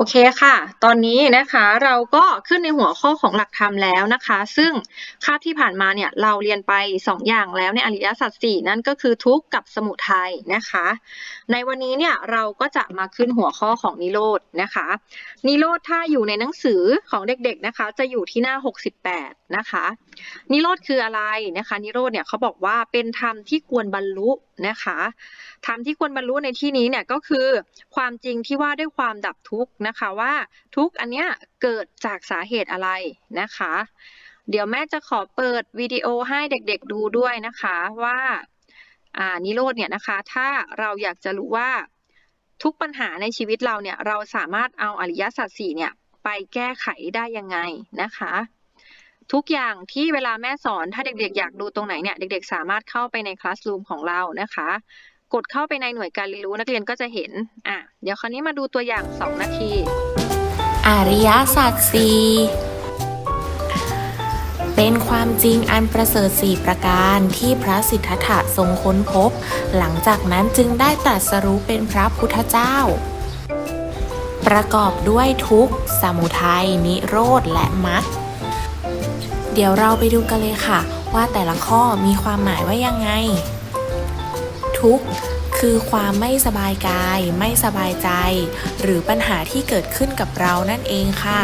โอเคค่ะ ตอนนี้นะคะเราก็ขึ้นในหัวข้อของหลักธรรมแล้วนะคะ ซึ่งคาบที่ผ่านมาเนี่ยเราเรียนไป 2 อย่างแล้วในอริยสัจสี่นั่นก็คือทุกข์กับสมุทัยนะคะ ในวันนี้เนี่ยเราก็จะมาขึ้นหัวข้อของนิโรธนะคะ นิโรธถ้าอยู่ในหนังสือของเด็กๆนะคะ จะอยู่ที่หน้า 68 นะคะ นิโรธคืออะไรนะคะ นิโรธเนี่ยเขาบอกว่าเป็นธรรมที่ควรบรรลุนะคะธรรมที่ควรบรรลุในที่นี้เนี่ยก็คือความจริงที่ว่าด้วยความดับทุกข์นะคะว่าทุกข์อันเนี้ยเกิดจากสาเหตุอะไรนะคะ เดี๋ยวแม่จะขอเปิดวิดีโอให้เด็กๆดูด้วยนะคะว่าอ่านิโรธเนี่ยนะคะ ถ้าเราอยากจะรู้ว่าทุกปัญหาในชีวิตเราเนี่ยเราสามารถเอาอริยสัจสี่เนี่ยไปแก้ไขได้ยังไงนะคะ ทุกอย่างที่เวลาแม่สอนถ้าเด็กๆ อยากดูตรงไหนเนี่ยเด็กๆ สามารถเข้าไปในคลาสรูมของเรานะคะ กดเข้าไปในหน่วยการเรียนรู้นักเรียนก็จะเห็นอะเดี๋ยวคราวนี้มาดูตัวอย่าง 2 นาทีอริยสัจสีเป็นความจริงอันประเสริฐสี่ประการที่พระสิทธัตถะทรงค้นพบ หลังจากนั้นจึงได้ตรัสรู้เป็นพระพุทธเจ้า ประกอบด้วยทุกข์ สมุทัย นิโรธ และมรรค เดี๋ยวเราไปดูกันเลยค่ะ ว่าแต่ละข้อมีความหมายว่ายังไง ทุกข์คือความไม่สบายกาย ไม่สบายใจ หรือปัญหาที่เกิดขึ้นกับเรานั่นเองค่ะ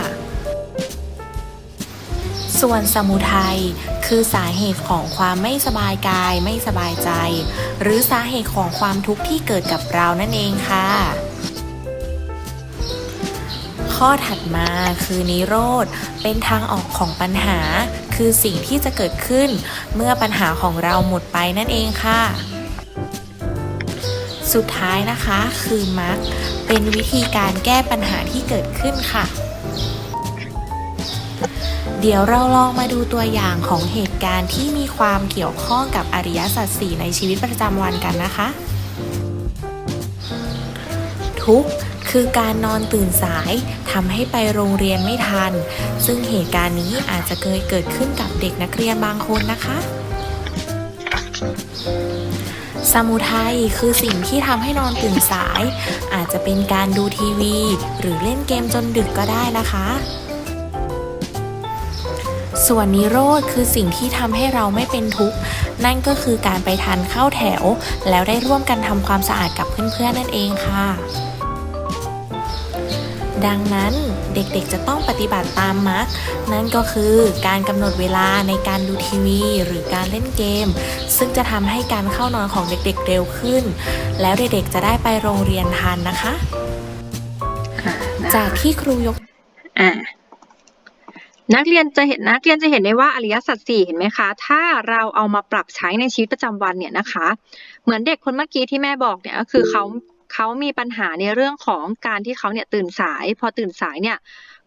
ส่วนสมุทัยคือสาเหตุของความไม่สบายกาย ไม่สบายใจ หรือสาเหตุของความทุกข์ที่เกิดกับเรานั่นเองค่ะ ข้อถัดมาคือนิโรธ เป็นทางออกของปัญหา คือสิ่งที่จะเกิดขึ้น เมื่อปัญหาของเราหมดไปนั่นเองค่ะ สุดท้ายนะคะคือมรรคเป็นวิธีการแก้ปัญหาที่เกิดขึ้นค่ะ เดี๋ยวเราลองมาดูตัวอย่างของเหตุการณ์ที่มีความเกี่ยวข้องกับอริยสัจสี่ในชีวิตประจำวันกันนะคะ ทุกข์ คือการนอนตื่นสายทำให้ไปโรงเรียนไม่ทัน ซึ่งเหตุการณ์นี้อาจจะเคยเกิดขึ้นกับเด็กนักเรียนบางคนนะคะสมุทัยคือสิ่งที่ทำให้นอนตื่นสาย อาจจะเป็นการดูทีวี หรือเล่นเกมจนดึกก็ได้นะคะ ส่วนนิโรธคือสิ่งที่ทำให้เราไม่เป็นทุกข์ นั่นก็คือการไปทานข้าวแถว แล้วได้ร่วมกันทำความสะอาดกับเพื่อนๆนั่นเองค่ะ ดังนั้นเด็กๆจะต้องปฏิบัติตามมรรคนั่นก็คือการกำหนดเวลาในการดูทีวี หรือการเล่นเกม ซึ่งจะทำให้การเข้านอนของเด็กๆเร็วขึ้น แล้วเด็กๆจะได้ไปโรงเรียนทันนะคะอ่านะคะจากที่ครูยกอ่านักเรียนจะเห็นนักเรียนจะเห็นได้ว่าอริยสัจสี่เห็นไหมคะ ถ้าเราเอามาปรับใช้ในชีวิตประจำวันเนี่ยนะคะ เหมือนเด็กคนเมื่อกี้ที่แม่บอกเนี่ยก็คือเขา เขามีปัญหาในเรื่องของการที่เขาเนี่ยตื่นสาย พอตื่นสายเนี่ย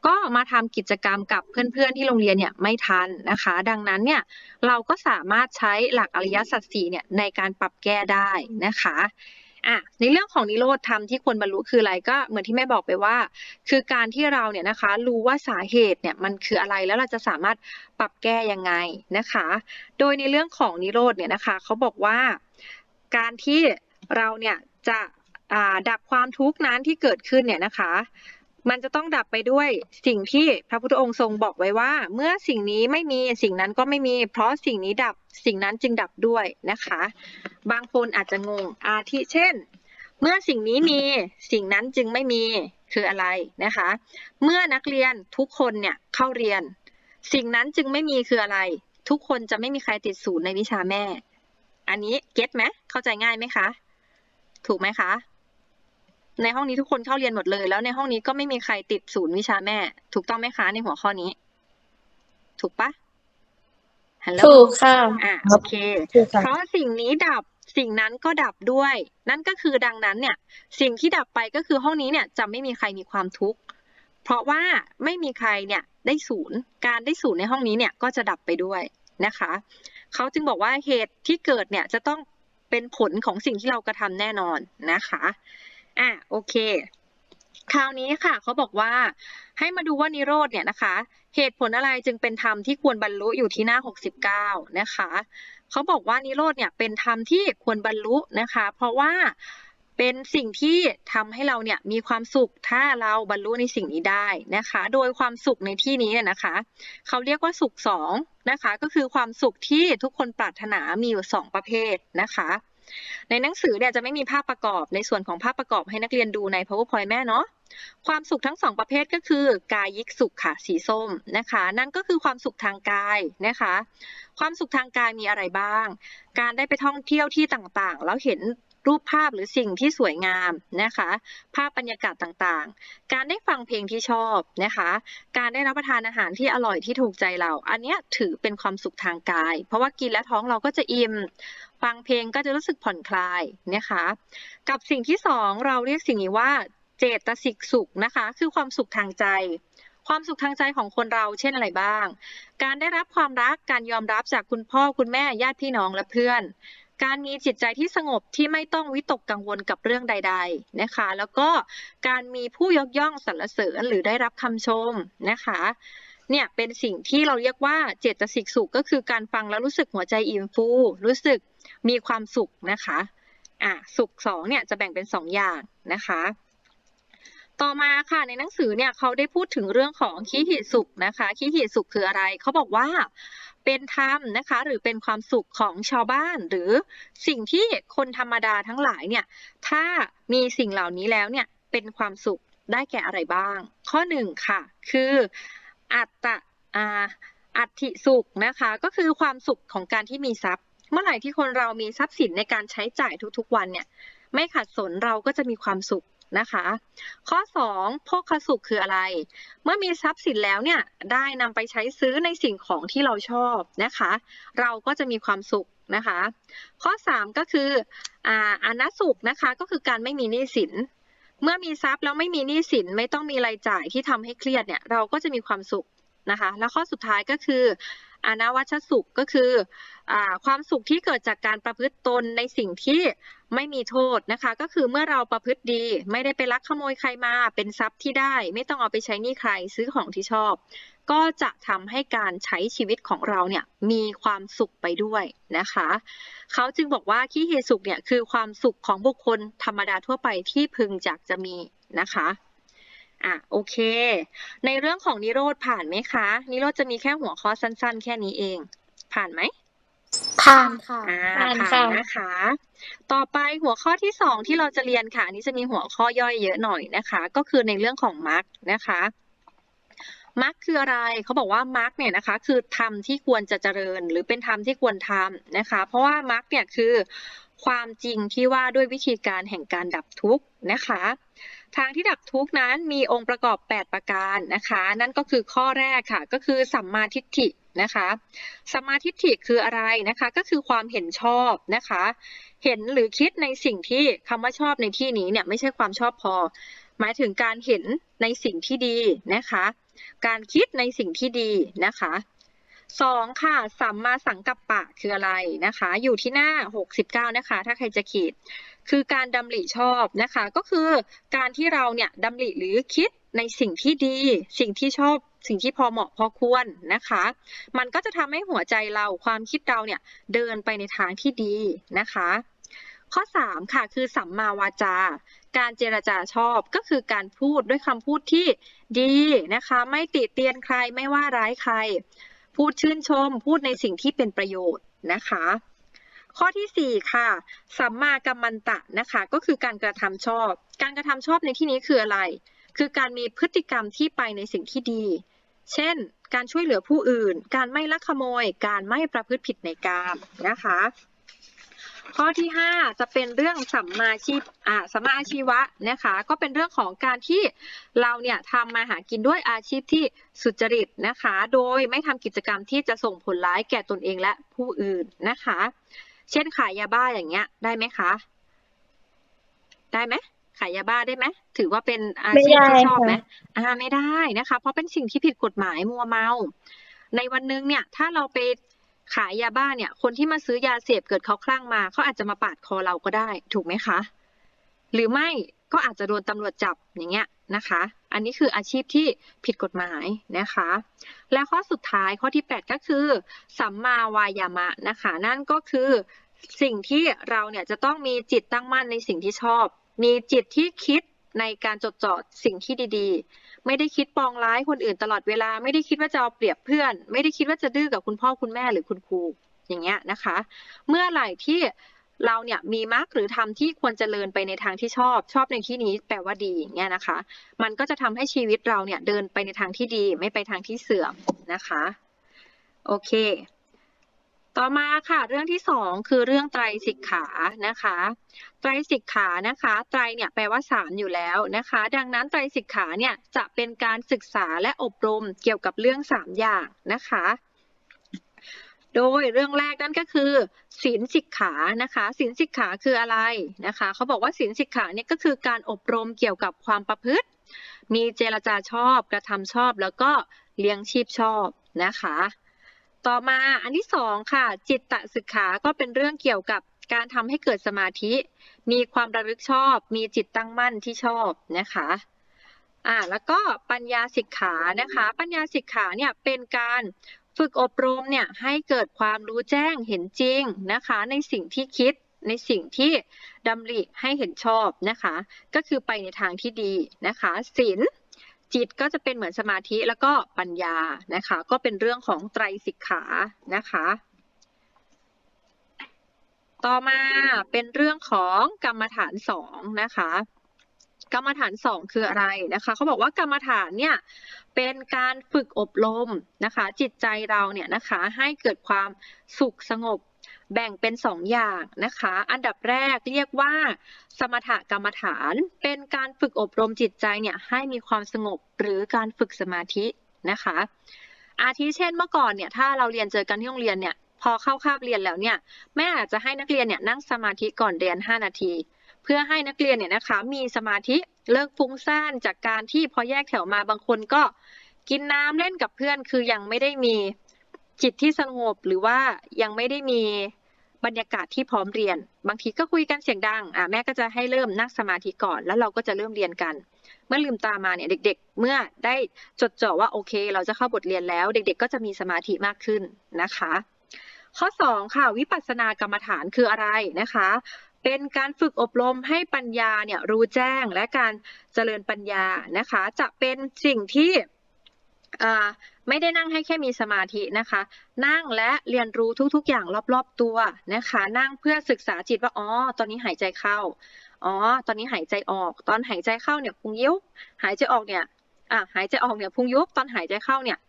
ก็มาทำกิจกรรมกับเพื่อนๆที่โรงเรียนเนี่ยไม่ทันนะคะ ดังนั้นเนี่ยเราก็สามารถใช้หลักอริยสัจสี่เนี่ยในการปรับแก้ได้นะคะอะในเรื่องของนิโรธธรรมที่ควรบรรลุคืออะไรก็เหมือนที่แม่บอกไปว่า คือการที่เราเนี่ยนะคะรู้ว่าสาเหตุเนี่ยมันคืออะไรแล้วเราจะสามารถปรับแก้ยังไงนะคะ โดยในเรื่องของนิโรธเนี่ยนะคะเขาบอกว่าการที่เราเนี่ยจะ ดับความทุกข์นั้นที่เกิดขึ้นเนี่ยนะคะ มันจะต้องดับไปด้วยสิ่งที่พระพุทธองค์ทรงบอกไว้ว่า เมื่อสิ่งนี้ไม่มีสิ่งนั้นก็ไม่มี เพราะสิ่งนี้ดับสิ่งนั้นจึงดับด้วยนะคะ บางคนอาจจะงงอาทิเช่น เมื่อสิ่งนี้มีสิ่งนั้นจึงไม่มีคืออะไรนะคะ เมื่อนักเรียนทุกคนเนี่ยเข้าเรียน สิ่งนั้นจึงไม่มีคืออะไร ทุกคนจะไม่มีใครติดศูนย์ในวิชาแม่ อันนี้เก็ตไหมเข้าใจง่ายไหมคะ ถูกไหมคะ ในห้องนี้ทุกคนเข้าเรียนหมดเลย แล้วในห้องนี้ก็ไม่มีใครติดศูนย์วิชาแม่ ถูกต้องไหมคะในหัวข้อนี้ ถูกปะฮัลโหลถูกค่ะอะโอเคถูกค่ะเพราะสิ่งนี้ดับสิ่งนั้นก็ดับด้วย นั่นก็คือดังนั้นเนี่ย สิ่งที่ดับไปก็คือห้องนี้เนี่ยจะไม่มีใครมีความทุกข์เพราะว่าไม่มีใครเนี่ยได้ศูนย์การได้ศูนย์ในห้องนี้เนี่ยก็จะดับไปด้วยนะคะเขาจึงบอกว่าเหตุที่เกิดเนี่ยจะต้องเป็นผลของสิ่งที่เรากระทำแน่นอนนะคะ อะโอเค คราวนี้ค่ะเขาบอกว่าให้มาดูว่านิโรธเนี่ยนะคะ เหตุผลอะไรจึงเป็นธรรมที่ควรบรรลุอยู่ที่หน้า 69 นะคะเขาบอกว่านิโรธเนี่ยเป็นธรรมที่ควรบรรลุนะคะ เพราะว่าเป็นสิ่งที่ทำให้เราเนี่ยมีความสุขถ้าเราบรรลุในสิ่งนี้ได้นะคะ โดยความสุขในที่นี้เนี่ยนะคะเขาเรียกว่าสุขสองนะคะ ก็คือความสุขที่ทุกคนปรารถนามีอยู่สองประเภทนะคะ ในหนังสือเนี่ยจะไม่มีภาพประกอบในส่วนของภาพประกอบให้นักเรียนดูใน powerpoint แม่เนาะความสุขทั้งสองประเภทก็คือกายิกสุขค่ะสีส้มนะคะ นั่นก็คือความสุขทางกายนะคะ ความสุขทางกายมีอะไรบ้าง การได้ไปท่องเที่ยวที่ต่างๆ แล้วเห็น รูปภาพหรือสิ่งที่สวยงามนะคะ ภาพบรรยากาศต่างๆ การได้ฟังเพลงที่ชอบนะคะ การได้รับประทานอาหารที่อร่อยที่ถูกใจเรา อันนี้ถือเป็นความสุขทางกาย เพราะว่ากินแล้วท้องเราก็จะอิ่มฟังเพลงก็จะรู้สึกผ่อนคลายนะคะ กับสิ่งที่สองเราเรียกสิ่งนี้ว่าเจตสิกสุขนะคะ คือความสุขทางใจ ความสุขทางใจของคนเราเช่นอะไรบ้าง การได้รับความรักการยอมรับจากคุณพ่อคุณแม่ญาติพี่น้องและเพื่อน การมีจิตใจที่สงบที่ไม่ต้องวิตกกังวลกับเรื่องใด ๆนะคะ แล้วก็การมีผู้ยกย่องสรรเสริญหรือได้รับคำชมนะคะเนี่ยเป็นสิ่งที่เราเรียกว่าเจตสิกสุขก็คือการฟังแล้วรู้สึกหัวใจอิ่มฟู รู้สึกมีความสุขนะคะอะสุขสองเนี่ยจะแบ่งเป็นสองอย่างนะคะ ต่อมาค่ะในหนังสือเนี่ยเขาได้พูดถึงเรื่องของขีหิสุขนะคะขีหิสุขคืออะไรเขาบอกว่า เป็นธรรมนะคะ หรือเป็นความสุขของชาวบ้าน หรือสิ่งที่คนธรรมดาทั้งหลายเนี่ย ถ้ามีสิ่งเหล่านี้แล้วเนี่ยเป็นความสุขได้แก่อะไรบ้าง ข้อหนึ่งค่ะ คืออัตตะอ่าอัตถิสุขนะคะ ก็คือความสุขของการที่มีทรัพย์ เมื่อไหร่ที่คนเรามีทรัพย์สินในการใช้จ่ายทุกๆวันเนี่ย ไม่ขัดสนเราก็จะมีความสุข นะคะ ข้อ 2โภคสุขคืออะไร เมื่อมีทรัพย์สินแล้วเนี่ยได้นำไปใช้ซื้อในสิ่งของที่เราชอบนะคะ เราก็จะมีความสุขนะคะ ข้อ 3 ก็คืออานัสุขนะคะก็คือการไม่มีหนี้สินเมื่อมีทรัพย์แล้วไม่มีหนี้สินไม่ต้องมีรายจ่ายที่ทำให้เครียดเนี่ยเราก็จะมีความสุขนะคะ แล้วข้อสุดท้ายก็คือ อนวัชสุขก็คืออความสุขที่เกิดจากการประพฤติตนในสิ่งที่ไม่มีโทษนะคะ ก็คือเมื่อเราประพฤติดี ไม่ได้ไปลักขโมยใครมา เป็นทรัพย์ที่ได้ ไม่ต้องเอาไปใช้หนี้ใครซื้อของที่ชอบ ก็จะทำให้การใช้ชีวิตของเราเนี่ยมีความสุขไปด้วยนะคะ เขาจึงบอกว่าขี้เหสุขเนี่ยคือความสุขของบุคคลธรรมดาทั่วไปที่พึงอยากจะมีนะคะ อะโอเค ในเรื่องของนิโรธผ่านไหมคะ นิโรธจะมีแค่หัวข้อสั้น ๆ แค่นี้เอง ผ่านไหมผ่านค่ะอ่าผ่านผ่าค่ะนนะคะ ต่อไปหัวข้อที่สองที่เราจะเรียนค่ะอันนี้จะมีหัวข้อย่อยเยอะหน่อยนะคะ ก็คือในเรื่องของมรรคนะคะมรรคคืออะไรเขาบอกว่ามรรคเนี่ยนะคะ คือธรรมที่ควรจะเจริญ หรือเป็นธรรมที่ควรทำนะคะ เพราะว่ามรรคเนี่ยคือความจริงที่ว่าด้วยวิธีการแห่งการดับทุกข์นะคะ ทางที่ดับทุกข์นั้นมีองค์ประกอบ 8 ประการนะคะ นั่นก็คือข้อแรกค่ะ ก็คือสัมมาทิฏฐินะคะสัมมาทิฏฐิคืออะไรนะคะ ก็คือความเห็นชอบนะคะ เห็นหรือคิดในสิ่งที่คำว่าชอบในที่นี้เนี่ยไม่ใช่ความชอบพอ หมายถึงการเห็นในสิ่งที่ดีนะคะ การคิดในสิ่งที่ดีนะคะ สองค่ะสัมมาสังกัปปะคืออะไรนะคะ อยู่ที่หน้า 69 นะคะ ถ้าใครจะขีด คือการดำริชอบนะคะ ก็คือการที่เราเนี่ยดำริหรือคิดในสิ่งที่ดี สิ่งที่ชอบสิ่งที่พอเหมาะพอควรนะคะ มันก็จะทำให้หัวใจเราความคิดเราเนี่ยเดินไปในทางที่ดีนะคะ ข้อ 3 ค่ะ คือสัมมาวาจา การเจรจาชอบก็คือการพูดด้วยคำพูดที่ดีนะคะ ไม่ติเตียนใครไม่ว่าร้ายใคร พูดชื่นชม พูดในสิ่งที่เป็นประโยชน์นะคะ ข้อทีสี่4 ค่ะ สัมมากัมมันตะนะคะ ก็คือการกระทำชอบ การกระทำชอบในที่นี้คืออะไร คือการมีพฤติกรรมที่ไปในสิ่งที่ดี เช่น การช่วยเหลือผู้อื่น การไม่ลักขโมย การไม่ประพฤติผิดในกามนะคะ ข้อที่5จะเป็นเรื่องสัมมาชีพอ่าสัมมาอาชีวะนะคะ ก็เป็นเรื่องของการที่เราเนี่ยทำมาหากินด้วยอาชีพที่สุจริตนะคะ โดยไม่ทำกิจกรรมที่จะส่งผลร้ายแก่ตนเองและผู้อื่นนะคะ เช่นขายยาบ้าอย่างเงี้ยได้ไหมคะ ได้ไหมขายยาบ้าได้ไหมถือว่าเป็นอาชีพที่ชอบไหมอ่าไม่ได้นะคะ เพราะเป็นสิ่งที่ผิดกฎหมายมัวเมา ในวันหนึงเนี่ย ถ้าเราไป ขายยาบ้าเนี่ย คนที่มาซื้อยาเสพเกิดเขาคลั่งมาเขาอาจจะมาปาดคอเราก็ได้ ถูกไหมคะ หรือไม่ก็อาจจะโดนตำรวจจับอย่างเงี้ยนะคะ อันนี้คืออาชีพที่ผิดกฎหมายนะคะ และข้อสุดท้ายข้อที่ 8 ก็คือ สัมมาวายามะนะคะ นั่นก็คือสิ่งที่เราเนี่ยจะต้องมีจิตตั้งมั่นในสิ่งที่ชอบ มีจิตที่คิดในการจดจ่อสิ่งที่ดีๆ ไม่ได้คิดปองร้ายคนอื่นตลอดเวลา ไม่ได้คิดว่าจะเอาเปรียบเพื่อน ไม่ได้คิดว่าจะดื้อกับคุณพ่อคุณแม่หรือคุณครูอย่างเงี้ยนะคะ เมื่อไหร่ที่เราเนี่ยมีมรรคหรือทำที่ควรเจริญไปในทางที่ชอบชอบในที่นี้แปลว่าดีอย่างเงี้ยนะคะ มันก็จะทำให้ชีวิตเราเนี่ยเดินไปในทางที่ดีไม่ไปทางที่เสื่อมนะคะ โอเค ต่อมาค่ะ เรื่องที่สองคือเรื่องไตรสิกขานะคะ ไตรสิกขานะคะ ไตรเนี่ยแปลว่าสามอยู่แล้วนะคะ ดังนั้นไตรสิกขาเนี่ยจะเป็นการศึกษาและอบรมเกี่ยวกับเรื่องสามอย่างนะคะ โดยเรื่องแรกนั่นก็คือศีลสิกขานะคะศีลสิกขาคืออะไรนะคะเขาบอกว่าศีลสิกขาเนี่ยก็คือการอบรมเกี่ยวกับความประพฤติ มีเจรจาชอบ กระทำชอบ แล้วก็เลี้ยงชีพชอบนะคะ ต่อมาอันที่สองค่ะ จิตตะสิกขาก็เป็นเรื่องเกี่ยวกับการทำให้เกิดสมาธิ มีความระลึกชอบ มีจิตตั้งมั่นที่ชอบนะคะอ่าแล้วก็ปัญญาสิกขานะคะ ปัญญาสิกขาเนี่ยเป็นการฝึกอบรมเนี่ยให้เกิดความรู้แจ้งเห็นจริงนะคะ ในสิ่งที่คิดในสิ่งที่ดำริให้เห็นชอบนะคะ ก็คือไปในทางที่ดีนะคะศีล จิตก็จะเป็นเหมือนสมาธิแล้วก็ปัญญานะคะ ก็เป็นเรื่องของไตรสิกขานะคะ ต่อมาเป็นเรื่องของกรรมฐานสองนะคะกรรมฐานสองคืออะไรนะคะเขาบอกว่ากรรมฐานเนี่ยเป็นการฝึกอบรมนะคะ จิตใจเราเนี่ยนะคะให้เกิดความสุขสงบ แบ่งเป็นสองอย่างนะคะ อันดับแรกเรียกว่า สมถกรรมฐาน เป็นการฝึกอบรมจิตใจเนี่ยให้มีความสงบหรือการฝึกสมาธินะคะ อาทิเช่นเมื่อก่อนเนี่ยถ้าเราเรียนเจอกันที่โรงเรียนเนี่ยพอเข้าคาบเรียนแล้วเนี่ยแม่อาจจะให้นักเรียนเนี่ยนั่งสมาธิก่อนเรียน 5 นาที เพื่อให้นักเรียนเนี่ยนะคะมีสมาธิเลิกฟุ้งซ่านจากการที่พอแยกแถวมาบางคนก็กินน้ำเล่นกับเพื่อนคือยังไม่ได้มี จิตที่สงบหรือว่ายังไม่ได้มีบรรยากาศที่พร้อมเรียน บางทีก็คุยกันเสียงดังอะแม่ก็จะให้เริ่มนั่งสมาธิก่อน แล้วเราก็จะเริ่มเรียนกัน เมื่อลืมตามาเนี่ยเด็ก ๆ เมื่อได้จดจ่อว่าโอเค เราจะเข้าบทเรียนแล้ว เด็ก ๆ ก็จะมีสมาธิมากขึ้นนะคะ ข้อ 2 ค่ะ วิปัสสนากรรมฐานคืออะไรนะคะ เป็นการฝึกอบรมให้ปัญญาเนี่ยรู้แจ้งและการเจริญปัญญานะคะ จะเป็นสิ่งที่ ไม่ได้นั่งให้แค่มีสมาธินะคะ นั่งและเรียนรู้ทุกๆ อย่างรอบๆตัวนะคะ นั่งเพื่อศึกษาจิตว่าอ๋อตอนนี้หายใจเข้าอ๋อตอนนี้หายใจออก ตอนหายใจเข้าเนี่ยพุงยุบหายใจออกเนี่ยอะหายใจออกเนี่ยพุงยุบตอนหายใจเข้าเนี่ย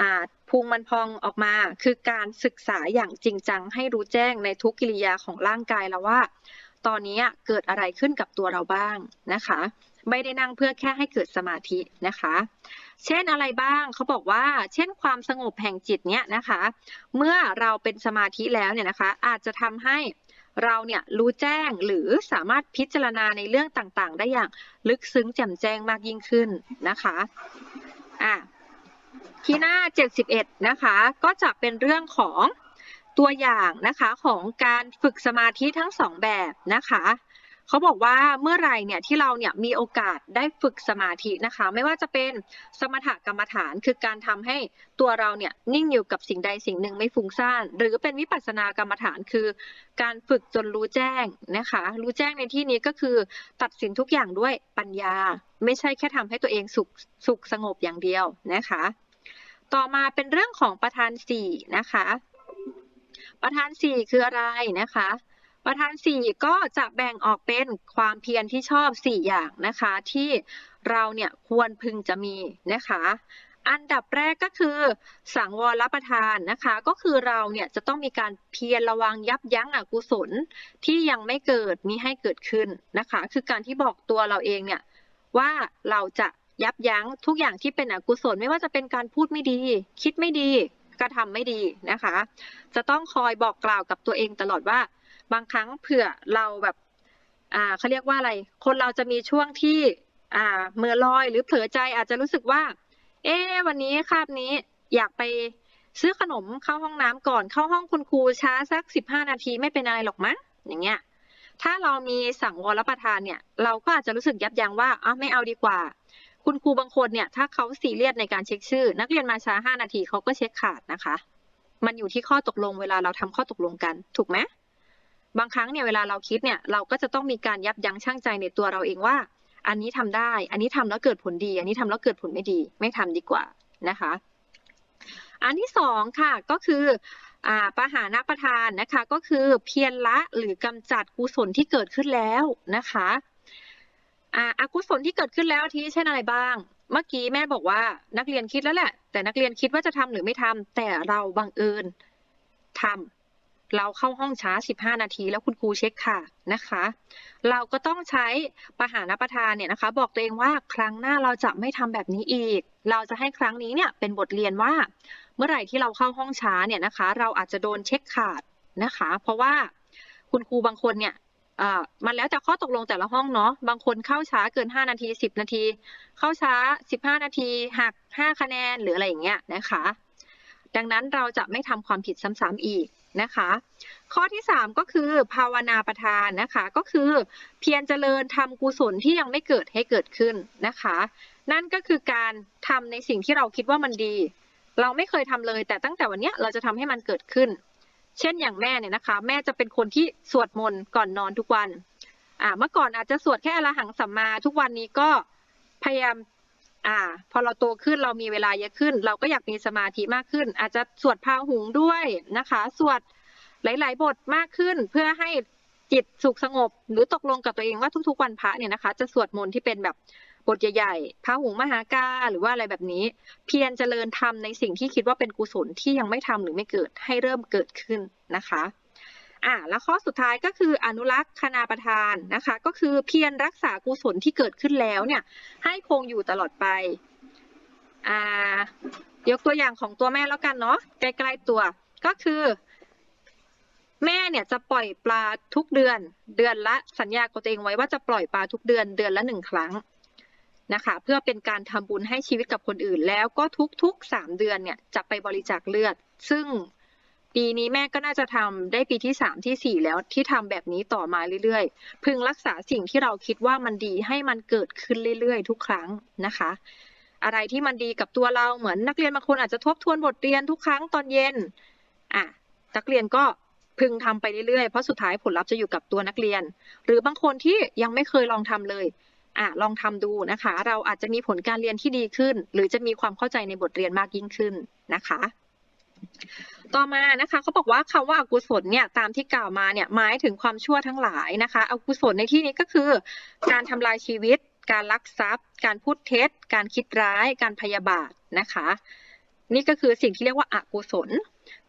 อ่าพุงมันพองออกมาคือการศึกษาอย่างจริงจังให้รู้แจ้งในทุกกิริยาของร่างกายแล้วว่า ตอนนี้เกิดอะไรขึ้นกับตัวเราบ้างนะคะ ไม่ได้นั่งเพื่อแค่ให้เกิดสมาธินะคะ เช่นอะไรบ้างเขาบอกว่า เช่นความสงบแห่งจิตเนี่ยนะคะ เมื่อเราเป็นสมาธิแล้วเนี่ยนะคะ อาจจะทำให้เราเนี่ยรู้แจ้งหรือสามารถพิจารณาในเรื่องต่างๆ ได้อย่างลึกซึ้งแจ่มแจ้งมากยิ่งขึ้นนะคะอะที่หน้า 71 นะคะ ก็จะเป็นเรื่องของตัวอย่างนะคะของการฝึกสมาธิทั้งสองแบบนะคะ เขาบอกว่าเมื่อไหร่เนี่ยที่เราเนี่ยมีโอกาสได้ฝึกสมาธินะคะ ไม่ว่าจะเป็นสมถกรรมฐานคือการทำให้ตัวเราเนี่ยนิ่งอยู่กับสิ่งใดสิ่งหนึ่งไม่ฟุ้งซ่านหรือเป็นวิปัสสนากรรมฐานคือ การฝึกจนรู้แจ้งนะคะ รู้แจ้งในที่นี้ก็คือตัดสินทุกอย่างด้วยปัญญา ไม่ใช่แค่ทำให้ตัวเองสุขสุขสงบอย่างเดียวนะคะ ต่อมาเป็นเรื่องของประธานสี่นะคะ ประธานสี่คืออะไรนะคะ ประธานสี่ก็จะแบ่งออกเป็นความเพียรที่ชอบสี่อย่างนะคะ ที่เราเนี่ยควรพึงจะมีนะคะอันดับแรกก็คือสังวรประทานนะคะ ก็คือเราเนี่ยจะต้องมีการเพียรระวังยับยั้งอกุศลที่ยังไม่เกิดมีให้เกิดขึ้นนะคะ คือการที่บอกตัวเราเองเนี่ยว่าเราจะยับยั้งทุกอย่างที่เป็นอกุศลไม่ว่าจะเป็นการพูดไม่ดี คิดไม่ดีกระทำไม่ดีนะคะ จะต้องคอยบอกกล่าวกับตัวเองตลอดว่า บางครั้งเผื่อเราแบบอ่าเขาเรียกว่าอะไร คนเราจะมีช่วงที่อ่าเมื่อลอยหรือเผลอใจอาจจะรู้สึกว่า เอ๊วันนี้คาบนี้อยากไปซื้อขนมเข้าห้องน้ำก่อนเข้าห้องคุณครูช้าสักสิบห้านาทีไม่เป็นอะไรหรอกมั้งอย่างเงี้ย ถ้าเรามีสั่งวรประทานเนี่ย เราก็อาจจะรู้สึกยับยั้งว่าอ้าวไม่เอาดีกว่า คุณครูบางคนเนี่ย ถ้าเขาซีเรียสในการเช็คชื่อ นักเรียนมาช้าห้านาทีเขาก็เช็คขาดนะคะ มันอยู่ที่ข้อตกลงเวลาเราทำข้อตกลงกัน ถูกไหม บางครั้งเนี่ยเวลาเราคิดเนี่ยเราก็จะต้องมีการยับยั้งชั่งใจในตัวเราเองว่า อันนี้ทำได้ อันนี้ทำแล้วเกิดผลดี อันนี้ทำแล้วเกิดผลไม่ดี ไม่ทำดีกว่านะคะ อันที่สองค่ะก็คืออ่าปหานะประทานนะคะก็คือเพียรละหรือกำจัดกุศลที่เกิดขึ้นแล้วนะคะอ่าอกุศลที่เกิดขึ้นแล้วที่เช่นอะไรบ้าง เมื่อกี้แม่บอกว่านักเรียนคิดแล้วแหละ แต่นักเรียนคิดว่าจะทำหรือไม่ทำแต่เราบังเอิญทำ เราเข้าห้องช้า 15 นาที แล้วคุณครูเช็คค่ะนะคะ เราก็ต้องใช้ประหานประทานเนี่ยนะคะ บอกตัวเองว่าครั้งหน้าเราจะไม่ทำแบบนี้อีก เราจะให้ครั้งนี้เนี่ยเป็นบทเรียนว่า เมื่อไหร่ที่เราเข้าห้องช้าเนี่ยนะคะ เราอาจจะโดนเช็คขาดนะคะ เพราะว่าคุณครูบางคนเนี่ยมันแล้วแต่ข้อตกลงแต่ละห้องเนาะ บางคนเข้าช้าเกิน 5 นาที 10 นาที เข้าช้า 15 นาทีหัก 5 คะแนนหรืออะไรอย่างเงี้ยนะคะ ดังนั้นเราจะไม่ทำความผิดซ้ำๆอีกนะคะ ข้อที่ 3 ก็คือภาวนาประทานนะคะ ก็คือเพียรเจริญทำกุศลที่ยังไม่เกิดให้เกิดขึ้นนะคะ นั่นก็คือการทำในสิ่งที่เราคิดว่ามันดี เราไม่เคยทำเลย แต่ตั้งแต่วันนี้เราจะทำให้มันเกิดขึ้น เช่นอย่างแม่เนี่ยนะคะ แม่จะเป็นคนที่สวดมนต์ก่อนนอนทุกวันอ่าเมื่อก่อนอาจจะสวดแค่อรหังสัมมาทุกวันนี้ก็พยายาม อ่า พอเราโตขึ้นเรามีเวลาเยอะขึ้น เราก็อยากมีสมาธิมากขึ้น อาจจะสวดพาหุงด้วยนะคะ สวดหลาย ๆ บทมากขึ้นเพื่อให้จิตสุขสงบ หรือตกลงกับตัวเองว่าทุก ๆ วันพระเนี่ยนะคะ จะสวดมนต์ที่เป็นแบบบทใหญ่ๆพระหุงมหากาหรือว่าอะไรแบบนี้ เพียรเจริญทำในสิ่งที่คิดว่าเป็นกุศลที่ยังไม่ทำหรือไม่เกิดให้เริ่มเกิดขึ้นนะคะ อ่าแล้วข้อสุดท้ายก็คืออนุรักษ์คณาประทานนะคะ ก็คือเพียรรักษากุศลที่เกิดขึ้นแล้วเนี่ย ให้คงอยู่ตลอดไปอ่ายกตัวอย่างของตัวแม่แล้วกันเนาะใกล้ๆตัวก็คือ แม่เนี่ยจะปล่อยปลาทุกเดือน เดือนละสัญญากับตัวเองไว้ว่าจะปล่อยปลาทุกเดือนเดือนละหนึ่งครั้งนะคะ เพื่อเป็นการทำบุญให้ชีวิตกับคนอื่นแล้วก็ทุกๆสามเดือนเนี่ยจะไปบริจาคเลือด ซึ่ง ปีนี้แม่ก็น่าจะทำได้ปีที่สามที่สี่แล้วที่ทำแบบนี้ต่อมาเรื่อยๆ พึงรักษาสิ่งที่เราคิดว่ามันดีให้มันเกิดขึ้นเรื่อยๆ ทุกครั้งนะคะ อะไรที่มันดีกับตัวเราเหมือนนักเรียนบางคนอาจจะทบทวนบทเรียนทุกครั้งตอนเย็นอะนักเรียนก็พึงทำไปเรื่อยๆ เพราะสุดท้ายผลลัพธ์จะอยู่กับตัวนักเรียน หรือบางคนที่ยังไม่เคยลองทำเลยอะลองทำดูนะคะ เราอาจจะมีผลการเรียนที่ดีขึ้น หรือจะมีความเข้าใจในบทเรียนมากยิ่งขึ้นนะคะ ต่อมานะคะเขาบอกว่าคำว่าอกุศลเนี่ยตามที่กล่าวมาเนี่ยหมายถึงความชั่วทั้งหลายนะคะอกุศลในที่นี้ก็คือการทำลายชีวิต การลักทรัพย์ การพูดเท็จ การคิดร้าย การพยาบาทนะคะ นี่ก็คือสิ่งที่เรียกว่าอกุศล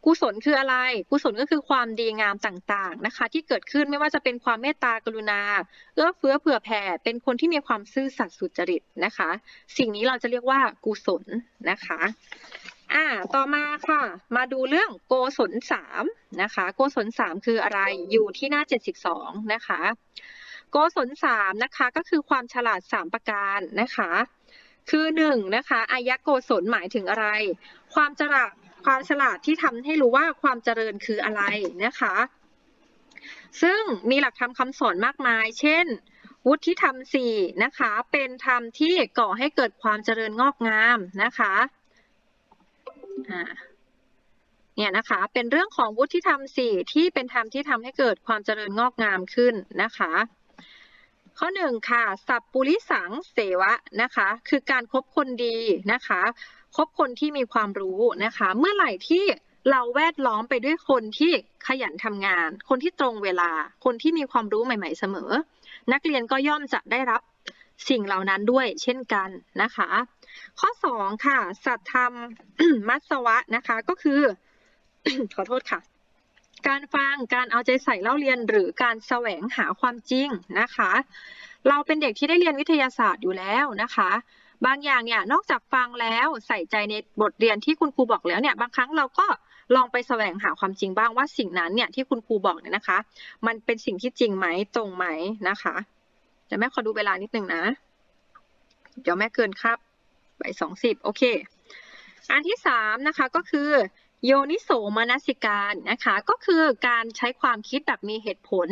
กุศลคืออะไร กุศลก็คือความดีงามต่างๆนะคะ ที่เกิดขึ้นไม่ว่าจะเป็นความเมตตากรุณา เอื้อเฟื้อเผื่อแผ่เป็นคนที่มีความซื่อสัตย์สุจริตนะคะ สิ่งนี้เราจะเรียกว่ากุศลนะคะ อ่า ต่อมาค่ะ มาดูเรื่องโกศลสามนะคะ โกศลสามคืออะไร อยู่ที่หน้า72นะคะ โกศลสามนะคะก็คือความฉลาดสามประการนะคะ คือหนึ่งนะคะอายะโกศลหมายถึงอะไร ความฉลาดความฉลาดที่ทำให้รู้ว่าความเจริญคืออะไรนะคะ ซึ่งมีหลักธรรมคำสอนมากมาย เช่นวุฒิธรรมสี่นะคะ เป็นธรรมที่ก่อให้เกิดความเจริญงอกงามนะคะ อ่าเนี่ยนะคะ เป็นเรื่องของวุฒิธรรมสี่ที่เป็นธรรมที่ทำให้เกิดความเจริญงอกงามขึ้นนะคะ ข้อหนึ่งค่ะ สัพปุริสังเสวะนะคะ คือการคบคนดีนะคะ คบคนที่มีความรู้นะคะ เมื่อไหร่ที่เราแวดล้อมไปด้วยคนที่ขยันทำงาน คนที่ตรงเวลา คนที่มีความรู้ใหม่ ๆ เสมอ นักเรียนก็ย่อมจะได้รับสิ่งเหล่านั้นด้วยเช่นกันนะคะ ข้อสองค่ะ สัตธรรมมัสวะนะคะก็คือ ขอโทษค่ะ การฟังการเอาใจใส่เล่าเรียนหรือการแสวงหาความจริงนะคะ เราเป็นเด็กที่ได้เรียนวิทยาศาสตร์อยู่แล้วนะคะบางอย่างเนี่ยนอกจากฟังแล้วใส่ใจในบทเรียนที่คุณครูบอกแล้วเนี่ยบางครั้งเราก็ลองไปแสวงหาความจริงบ้างว่าสิ่งนั้นเนี่ยที่คุณครูบอกเนี่ยนะคะ มันเป็นสิ่งที่จริงไหมตรงไหมนะคะเดี๋ยวแม่ขอดูเวลานิดนึงนะ เดี๋ยวแม่เกินครับ ใบสองสิบโอเค อันที่สามนะคะก็คือโยนิโสมนสิการนะคะ ก็คือการใช้ความคิดแบบมีเหตุผล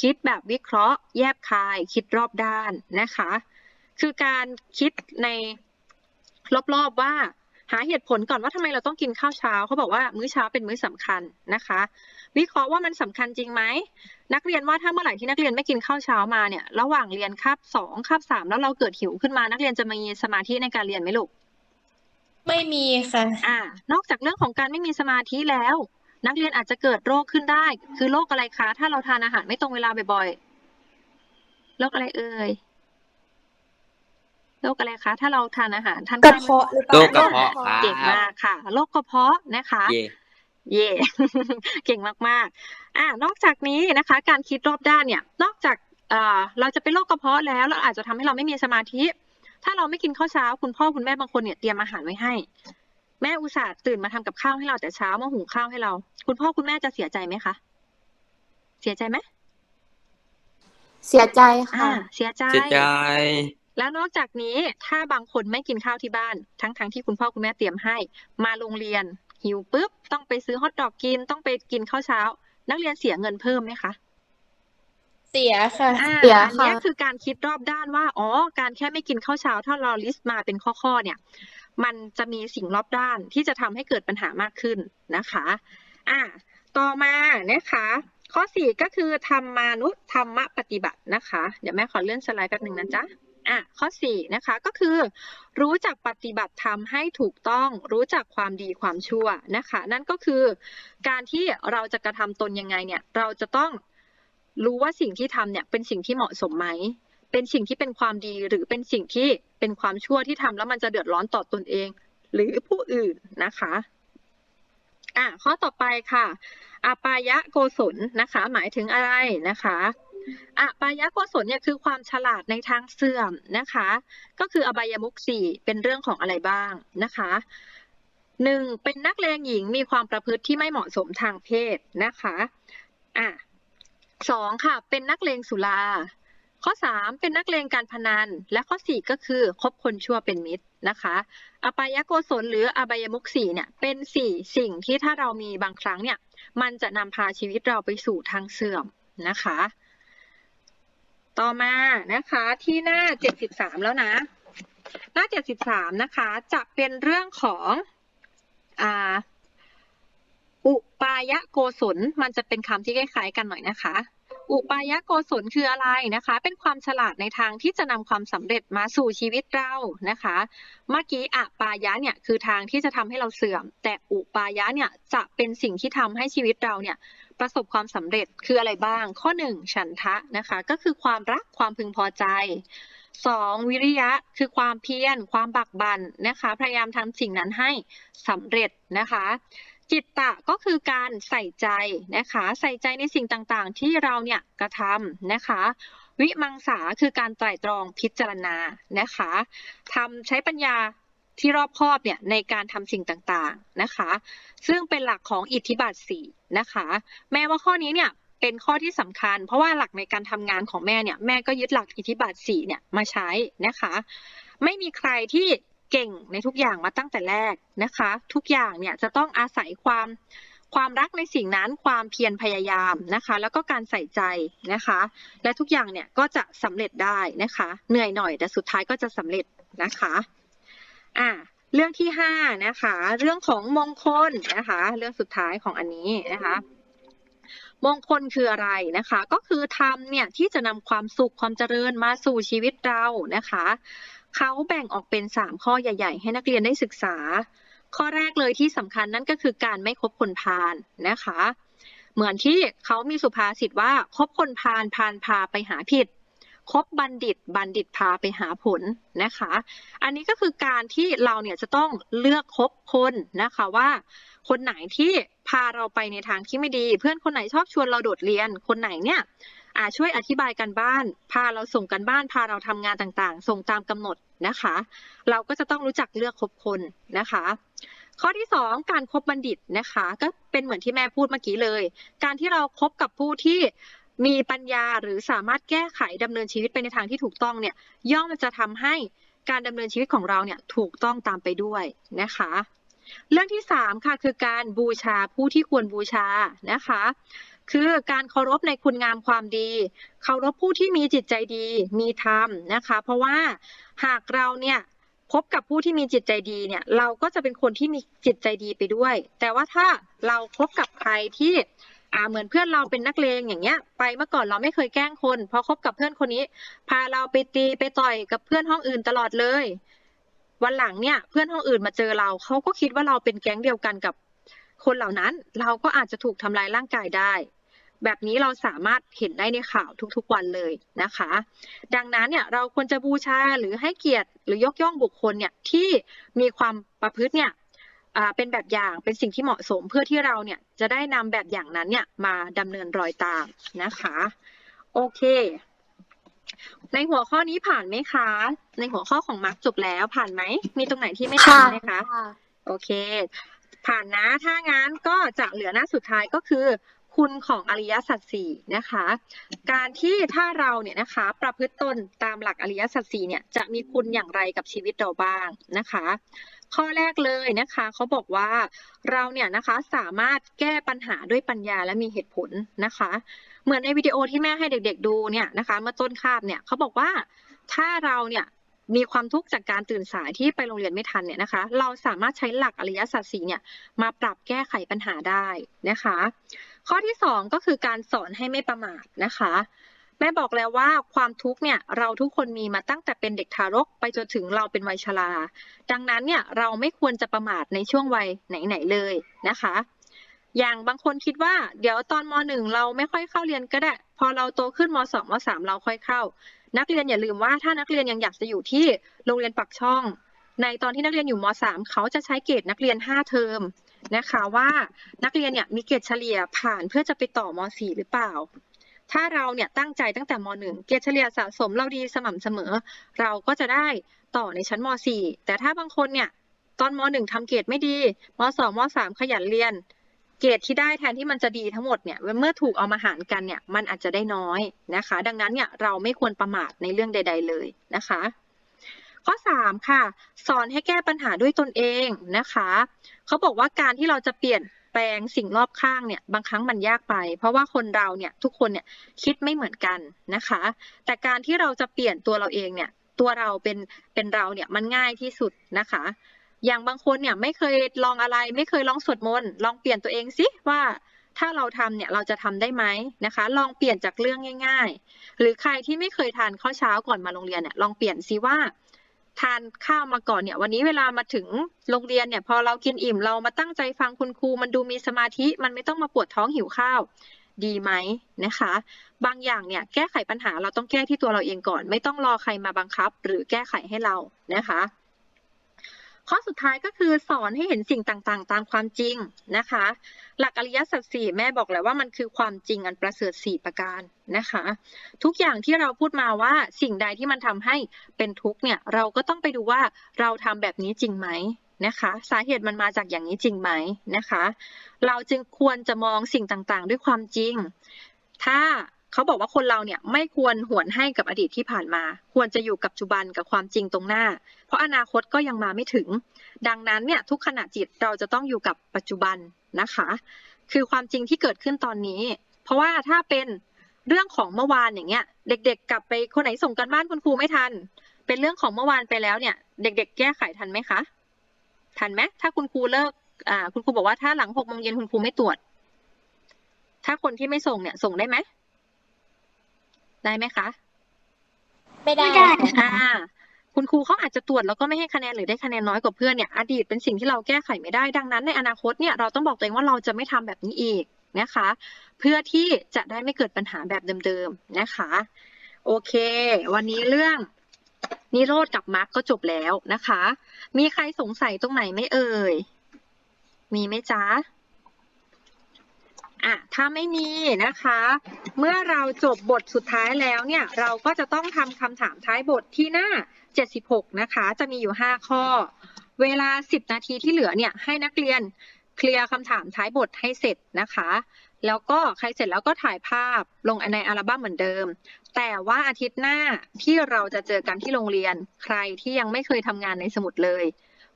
คิดแบบวิเคราะห์ แยบคาย คิดรอบด้านนะคะ คือการคิดในรอบๆว่า หาเหตุผลก่อนว่าทำไมเราต้องกินข้าวเช้าเขาบอกว่ามื้อเช้าเป็นมื้อสำคัญนะคะ วิเคราะห์ว่ามันสำคัญจริงไหมนักเรียนว่าถ้าเมื่อไหร่ที่นักเรียนไม่กินข้าวเช้ามาเนี่ยระหว่างเรียนคาบสองคาบสามแล้วเราเกิดหิวขึ้นมานักเรียนจะมีสมาธิในการเรียนไหมลูกไม่มีค่ะอ่านอกจากเรื่องของการไม่มีสมาธิแล้ว นักเรียนอาจจะเกิดโรคขึ้นได้ คือโรคอะไรคะ ถ้าเราทานอาหารไม่ตรงเวลาบ่อยๆโรคอะไรเอ่ย โรคอะไรคะ ถ้าเราทานอาหารทานกระได้ไหมเพาะหรือเปล่าโรคกระเพาะครับเก่งมากค่ะโรคกระเพาะนะคะ เย่เย่ เก่งมากๆ อ่านอกจากนี้นะคะ การคิดรอบด้านเนี่ย นอกจากเอ่อเราจะเป็นโรคกระเพาะแล้ว เราอาจจะทำให้เราไม่มีสมาธิ ถ้าเราไม่กินข้าวเช้า คุณพ่อคุณแม่บางคนเนี่ยเตรียมอาหารไว้ให้ แม่อุตส่าห์ตื่นมาทำกับข้าวให้เราแต่เช้ามาหุงข้าวให้เรา คุณพ่อคุณแม่จะเสียใจไหมคะ เสียใจไหมเสียใจอ่า ค่ะ เสียใจ เสียใจ แล้วนอกจากนี้ถ้าบางคนไม่กินข้าวที่บ้าน ทั้งๆทที่คุณพ่อคุณแม่เตรียมให้ มาโรงเรียน หิวปุ๊บ ต้องไปซื้อฮอทดอกกินต้องไปกินข้าวเช้า นักเรียนเสียเงินเพิ่มไหมคะเสียค่ะอ่าเสียอันค่ะเนี้ยคือการคิดรอบด้านว่าอ๋อการแค่ไม่กินข้าวเช้า ถ้าเราลิสต์มาเป็นข้อๆเนี่ย มันจะมีสิ่งรอบด้านที่จะทำให้เกิดปัญหามากขึ้นนะคะอ่าต่อมานะคะข้อสี่ก็คือธรรมานุธรรมปฏิบัตินะคะ เดี๋ยวแม่ขอเลื่อนสไลด์แป๊บหนึ่งนะจ๊ะ อะข้อสี่นะคะก็คือ รู้จักปฏิบัติธรรมให้ถูกต้องรู้จักความดีความชั่วนะคะ นั่นก็คือการที่เราจะกระทำตนยังไงเนี่ยเราจะต้องรู้ว่าสิ่งที่ทำเนี่ยเป็นสิ่งที่เหมาะสมไหมเป็นสิ่งที่เป็นความดีหรือเป็นสิ่งที่เป็นความชั่วที่ทำแล้วมันจะเดือดร้อนต่อตนเอง หรือผู้อื่นนะคะอะข้อต่อไปค่ะอปายะโกศลนะคะ หมายถึงอะไรนะคะ อปายะโกศลเนี่ยคือความฉลาดในทางเสื่อมนะคะ ก็คืออบายมุขสี่เป็นเรื่องของอะไรบ้างนะคะหนึ่งเป็นนักเลงหญิงมีความประพฤติที่ไม่เหมาะสมทางเพศนะคะอะสองค่ะ เป็นนักเลงสุรา ข้อสามเป็นนักเลงการพนัน และข้อสี่ก็คือคบคนชั่วเป็นมิตรนะคะ อปายโกศลหรืออบายมุขสี่เนี่ยเป็นสี่สิ่งที่ถ้าเรามีบางครั้งเนี่ยมันจะนำพาชีวิตเราไปสู่ทางเสื่อมนะคะ ต่อมานะคะที่หน้า 73 แล้วนะ หน้า 73 นะคะจะเป็นเรื่องของอ่าอุปายะโกศลมันจะเป็นคำที่คล้ายๆกันหน่อยนะคะ อุปายโกศลคืออะไรนะคะ เป็นความฉลาดในทางที่จะนำความสำเร็จมาสู่ชีวิตเรานะคะ เมื่อกี้อะปายะเนี่ยคือทางที่จะทำให้เราเสื่อม แต่อุปายะเนี่ยจะเป็นสิ่งที่ทำให้ชีวิตเราเนี่ยประสบความสำเร็จคืออะไรบ้าง ข้อหนึ่งฉันทะนะคะ ก็คือความรักความพึงพอใจสองวิริยะคือความเพียรความบักบันนะคะ พยายามทำสิ่งนั้นให้สำเร็จนะคะ จิตตะก็คือการใส่ใจนะคะ ใส่ใจในสิ่งต่างๆ ที่เราเนี่ยกระทำนะคะ วิมังสาคือการไตร่ตรองพิจารณานะคะทำใช้ปัญญาที่รอบคอบเนี่ยในการทำสิ่งต่างๆนะคะ ซึ่งเป็นหลักของอิทธิบาทสี่นะคะ แม้ว่าข้อนี้เนี่ยเป็นข้อที่สำคัญ เพราะว่าหลักในการทำงานของแม่เนี่ยแม่ก็ยึดหลักอิทธิบาทสี่เนี่ยมาใช้นะคะ ไม่มีใครที่ เก่งในทุกอย่างมาตั้งแต่แรกนะคะ ทุกอย่างเนี่ยจะต้องอาศัยความความรักในสิ่งนั้นความเพียรพยายามนะคะ แล้วก็การใส่ใจนะคะ และทุกอย่างเนี่ยก็จะสำเร็จได้นะคะ เหนื่อยหน่อยแต่สุดท้ายก็จะสำเร็จนะคะอ่าเรื่องที่ห้านะคะ เรื่องของมงคลนะคะ เรื่องสุดท้ายของอันนี้นะคะมงคลคืออะไรนะคะ ก็คือธรรมเนี่ยที่จะนำความสุขความเจริญมาสู่ชีวิตเรานะคะ เขาแบ่งออกเป็น 3 ข้อใหญ่ ๆ ให้นักเรียนได้ศึกษา ข้อแรกเลยที่สำคัญนั่นก็คือการไม่คบคนพาลนะคะ เหมือนที่เขามีสุภาษิตว่าคบคนพาลพาลพาไปหาผิด คบบัณฑิต บัณฑิตพาไปหาผลนะคะ อันนี้ก็คือการที่เราเนี่ยจะต้องเลือกคบคนนะคะว่าคนไหนที่พาเราไปในทางที่ไม่ดี เพื่อนคนไหนชอบชวนเราโดดเรียน คนไหนเนี่ยอาช่วยอธิบายกันบ้าน พาเราส่งกันบ้าน พาเราทำงานต่างๆ ส่งตามกำหนดนะคะ เราก็จะต้องรู้จักเลือกคบคนนะคะ ข้อที่สองการคบบัณฑิตนะคะ ก็เป็นเหมือนที่แม่พูดเมื่อกี้เลย การที่เราคบกับผู้ที่ มีปัญญาหรือสามารถแก้ไขดำเนินชีวิตไปในทางที่ถูกต้องเนี่ยย่อมจะทำให้การดำเนินชีวิตของเราเนี่ยถูกต้องตามไปด้วยนะคะ เรื่องที่สามค่ะคือการบูชาผู้ที่ควรบูชานะคะคือการเคารพในคุณงามความดี เคารพผู้ที่มีจิตใจดี มีธรรมนะคะ เพราะว่าหากเราเนี่ยคบกับผู้ที่มีจิตใจดีเนี่ย เราก็จะเป็นคนที่มีจิตใจดีไปด้วย แต่ว่าถ้าเราคบกับใครที่ อ่าเหมือนเพื่อนเราเป็นนักเลงอย่างเงี้ย ไปเมื่อก่อนเราไม่เคยแกล้งคนพอคบกับเพื่อนคนนี้ พาเราไปตีไปต่อยกับเพื่อนห้องอื่นตลอดเลย วันหลังเนี่ย เพื่อนห้องอื่นมาเจอเราเขาก็คิดว่าเราเป็นแก๊งเดียวกันกับคนเหล่านั้น เราก็อาจจะถูกทำร้ายร่างกายได้ แบบนี้เราสามารถเห็นได้ในข่าวทุกๆวันเลยนะคะ ดังนั้นเนี่ยเราควรจะบูชาหรือให้เกียรติหรือยกย่องบุคคลเนี่ยที่มีความประพฤติเนี่ย เป็นแบบอย่างเป็นสิ่งที่เหมาะสมเพื่อที่เราเนี่ยจะได้นำแบบอย่างนั้นเนี่ยมาดำเนินรอยตามนะคะโอเค ในหัวข้อนี้ผ่านไหมคะ ในหัวข้อของมาร์กจบแล้วผ่านไหมมีตรงไหนที่ไม่ผ่านไหมคะโอเค ผ่านนะถ้างั้นก็จะเหลือหน้าสุดท้ายก็คือ คุณของอริยสัจสี่นะคะ การที่ถ้าเราเนี่ยนะคะประพฤติตนตามหลักอริยสัจสี่เนี่ยจะมีคุณอย่างไรกับชีวิตเราบ้างนะคะ ข้อแรกเลยนะคะเขาบอกว่าเราเนี่ยนะคะสามารถแก้ปัญหาด้วยปัญญาและมีเหตุผลนะคะ เหมือนในวิดีโอที่แม่ให้เด็ก ๆ ดูเนี่ยนะคะเมื่อต้นคาบเนี่ยเขาบอกว่าถ้าเราเนี่ยมีความทุกข์จากการตื่นสายที่ไปโรงเรียนไม่ทันเนี่ยนะคะ เราสามารถใช้หลักอริยสัจสี่เนี่ยมาปรับแก้ไขปัญหาได้นะคะ ข้อที่สองก็คือการสอนให้ไม่ประมาทนะคะ แม่บอกแล้วว่าความทุกข์เนี่ยเราทุกคนมีมาตั้งแต่เป็นเด็กทารกไปจนถึงเราเป็นวัยชรา ดังนั้นเนี่ยเราไม่ควรจะประมาทในช่วงวัยไหนๆเลยนะคะ อย่างบางคนคิดว่าเดี๋ยวตอนมหนึ่งเราไม่ค่อยเข้าเรียนก็ได้ พอเราโตขึ้นมสองมสามเราค่อยเข้า นักเรียนอย่าลืมว่าถ้านักเรียนยังอยากจะอยู่ที่โรงเรียนปักช่อง ในตอนที่นักเรียนอยู่มสามเขาจะใช้เกรดนักเรียนห้าเทอมนะคะว่านักเรียนเนี่ยมีเกรดเฉลี่ยผ่านเพื่อจะไปต่อมสี่หรือเปล่า ถ้าเราเนี่ยตั้งใจตั้งแต่มหนึ่งเกรดเฉลี่ยสะสมเราดีสม่ำเสมอ เราก็จะได้ต่อในชั้นมสี่แต่ถ้าบางคนเนี่ยตอนมหนึ่งทำเกรดไม่ดีมสองมสามขยันเรียน เกรดที่ได้แทนที่มันจะดีทั้งหมดเนี่ยเมื่อถูกเอามาหารกันเนี่ยมันอาจจะได้น้อยนะคะ ดังนั้นเนี่ยเราไม่ควรประมาทในเรื่องใด ๆ เลยนะคะ ข้อสามค่ะ สอนให้แก้ปัญหาด้วยตนเองนะคะ เขาบอกว่าการที่เราจะเปลี่ยน ลงสิ่งรอบข้างเนี่ยบางครั้งมันยากไป เพราะว่าคนเราเนี่ยทุกคนเนี่ยคิดไม่เหมือนกันนะคะ แต่การที่เราจะเปลี่ยนตัวเราเองเนี่ยตัวเราเป็นเป็นเราเนี่ยมันง่ายที่สุดนะคะ อย่างบางคนเนี่ยไม่เคยลองอะไร ไม่เคยลองสวดมนต์ลองเปลี่ยนตัวเองสิว่าถ้าเราทำเนี่ยเราจะทำได้ไหมนะคะ ลองเปลี่ยนจากเรื่องง่าย ๆ หรือใครที่ไม่เคยทานข้าวเช้าก่อนมาโรงเรียนเนี่ยลองเปลี่ยนซิว่า ทานข้าวมาก่อนเนี่ย วันนี้เวลามาถึงโรงเรียนเนี่ย พอเรากินอิ่มเรามาตั้งใจฟังคุณครู มันดูมีสมาธิมันไม่ต้องมาปวดท้องหิวข้าว ดีไหมนะคะ บางอย่างเนี่ยแก้ไขปัญหาเราต้องแก้ที่ตัวเราเองก่อน ไม่ต้องรอใครมาบังคับ หรือแก้ไขให้เรานะคะ ข้อสุดท้ายก็คือสอนให้เห็นสิ่งต่างๆ ตามความจริงนะคะ หลักอริยสัจสี่แม่บอกแล้วว่ามันคือความจริงอันประเสริฐสี่ประการนะคะ ทุกอย่างที่เราพูดมาว่าสิ่งใดที่มันทำให้เป็นทุกข์เนี่ยเราก็ต้องไปดูว่าเราทำแบบนี้จริงไหมนะคะ สาเหตุมันมาจากอย่างนี้จริงไหมนะคะ เราจึงควรจะมองสิ่งต่างๆ ด้วยความจริง ถ้า เขาบอกว่าคนเราเนี่ยไม่ควรหวนให้กับอดีตที่ผ่านมา ควรจะอยู่กับปัจจุบันกับความจริงตรงหน้า เพราะอนาคตก็ยังมาไม่ถึง ดังนั้นเนี่ยทุกขณะจิตเราจะต้องอยู่กับปัจจุบันนะคะ คือความจริงที่เกิดขึ้นตอนนี้ เพราะว่าถ้าเป็นเรื่องของเมื่อวานอย่างเงี้ย เด็ก ๆ กลับไปคนไหนส่งกันบ้านคุณครูไม่ทัน เป็นเรื่องของเมื่อวานไปแล้วเนี่ย เด็ก ๆ แก้ไขทันไหมคะทันไหมถ้าคุณครูเลิกอ่าคุณครูบอกว่าถ้าหลังหกโมงเย็นคุณครูไม่ตรวจ ถ้าคนที่ไม่ส่งเนี่ยส่งได้ไหม ได้ไหมคะ ไม่ได้ อ่า คุณครูเขาอาจจะตรวจแล้วก็ไม่ให้คะแนนหรือได้คะแนนน้อยกว่าเพื่อนเนี่ยอดีตเป็นสิ่งที่เราแก้ไขไม่ได้ดังนั้น ในอนาคตเนี่ยเราต้องบอกตัวเองว่าเราจะไม่ทำแบบนี้อีกนะคะ เพื่อที่จะได้ไม่เกิดปัญหาแบบเดิมๆนะคะ โอเค วันนี้เรื่องนิโรธกับมรรคก็จบแล้วนะคะ มีใครสงสัยตรงไหนไหม่เอ่ย มีไหมจ๊ะ อะถ้าไม่มีนะคะ เมื่อเราจบบทสุดท้ายแล้วเนี่ย เราก็จะต้องทำคำถามท้ายบทที่หน้า 76 นะคะ จะมีอยู่ 5 ข้อ เวลา 10 นาทีที่เหลือเนี่ย ให้นักเรียนเคลียร์คำถามท้ายบทให้เสร็จนะคะ แล้วก็ใครเสร็จแล้วก็ถ่ายภาพลงในอัลบั้มเหมือนเดิม แต่ว่าอาทิตย์หน้าที่เราจะเจอกันที่โรงเรียน ใครที่ยังไม่เคยทำงานในสมุดเลย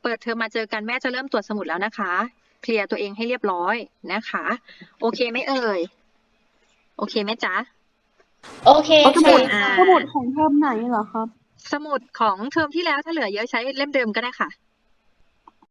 เปิดเทอมมาเจอกันแม่จะเริ่มตรวจสมุดแล้วนะคะ เคลียร์ตัวเองให้เรียบร้อยนะคะ โอเคไหมเอ่ย โอเคไหมจ๊ะ โอเคโอเคค่ะอ่าสมุดของเทอมไหนเหรอครับ สมุดของเทอมที่แล้วถ้าเหลือเยอะใช้เล่มเดิมก็ได้ค่ะ